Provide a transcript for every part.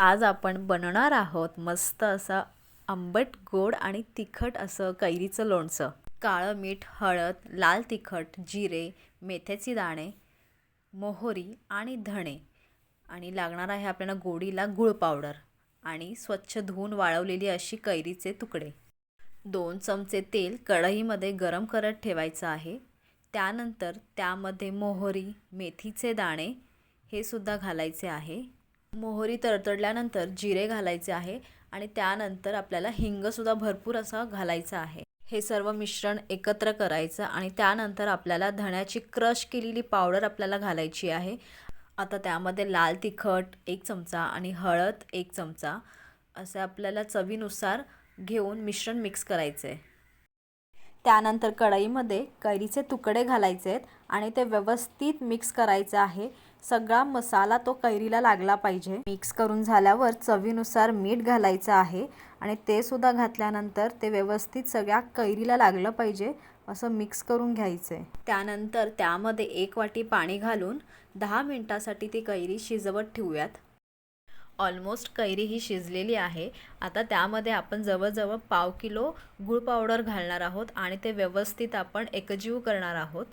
आज आपण बनवणार आहोत मस्त असं आंबट गोड आणि तिखट असं कैरीचं लोणचं. काळं मीठ हळद लाल तिखट जिरे मेथ्याची दाणे मोहरी आणि धणे. आणि लागणार आहे आपल्याला गोडीला गुळ पावडर आणि स्वच्छ धुवून वाळवलेली अशी कैरीचे तुकडे. दोन चमचे तेल कढईमध्ये गरम करत ठेवायचं आहे. त्यानंतर त्यामध्ये मोहरी मेथीचे दाणे हे सुद्धा घालायचे आहे. मोहरी तडतडल्यानंतर जिरे घालायचे आहे आणि त्यानंतर आपल्याला हिंगसुद्धा भरपूर असा घालायचा आहे. हे सर्व मिश्रण एकत्र करायचं आणि त्यानंतर आपल्याला धण्याची क्रश केलेली पावडर आपल्याला घालायची आहे. आता त्यामध्ये लाल तिखट एक चमचा आणि हळद एक चमचा असे आपल्याला चवीनुसार घेऊन मिश्रण मिक्स करायचे त्यानंतर कढईमध्ये कैरीचे तुकडे घालायचे आहेत आणि ते व्यवस्थित मिक्स करायचं आहे. सगळा मसाला तो कैरीला लागला पाहिजे. मिक्स करून झाल्यावर चवीनुसार मीठ घालायचं आहे आणि ते सुद्धा घातल्यानंतर ते व्यवस्थित सगळ्या कैरीला लागलं पाहिजे असं मिक्स करून घ्यायचं. आहे त्यानंतर त्यामध्ये एक वाटी पाणी घालून दहा मिनटासाठी ती कैरी शिजवत ठेवूयात. ऑलमोस्ट कैरी ही शिजलेली आहे. आता त्यामध्ये आपण जवळजवळ पाव किलो गुळ पावडर घालणार आहोत आणि ते व्यवस्थित आपण एकजीव करणार आहोत.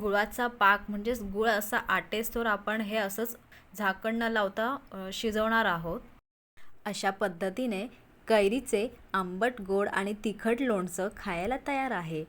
गुळाचा पाक म्हणजेच गुळ असा आटेस्तोर आपण हे असंच झाकण न लावता शिजवणार आहोत. अशा पद्धतीने कैरीचे आंबट गोड आणि तिखट लोणचं खायला तयार आहे.